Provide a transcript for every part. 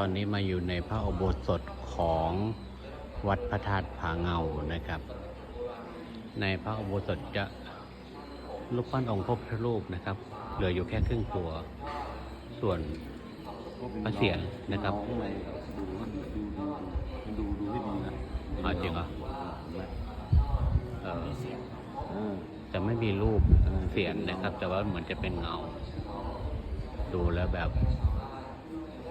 ตอนนี้มาอยู่ในพระอุโบสถของวัดพระธาตุผาเงานะครับ ในพระอุโบสถจะรูปปั้นองค์พระพุทธรูปนะครับ เหลืออยู่แค่ครึ่งตัว ส่วนพระเศียรนะครับข้างในดูมันดูดูดูดูให้ดีนะอ๋อจริงเหรอเห็นไหมเออเออจะไม่มีรูปเสียนนะครับ แต่ว่าเหมือนจะเป็นเงา ดูแล้วแบบส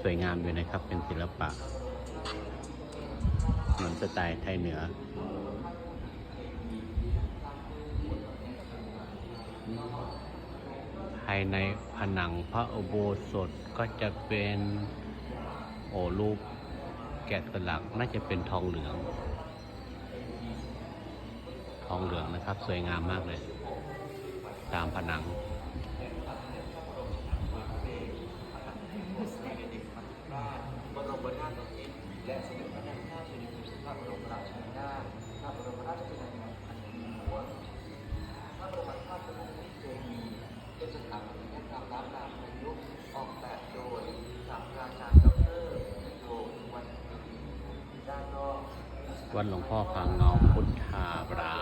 วยงามอยู่นะครับ เป็นศิลปะเหมือนสไตล์ไทยเหนือ ภายในผนังพระอุโบสถก็จะเป็นโอรูปแกะสลักน่าจะเป็นทองเหลือง ทองเหลืองนะครับ สวยงามมากเลย ตามผนัง บรมนาถบพิตรและสมเด็จพระนางเจ้าสิริกิติ์ พระบรมราชินีนาถพระบรมราชชนนีอันมีหัวพระบรมธาตุพระนเจดีย์เป็นสถานที่และการล้านนาประยุกต์ออกแบบโดยศาสตราจารย์ดอกเตอรโยวันด้านนอกวัดหลวงพ่อพางเงาพุทธาบรา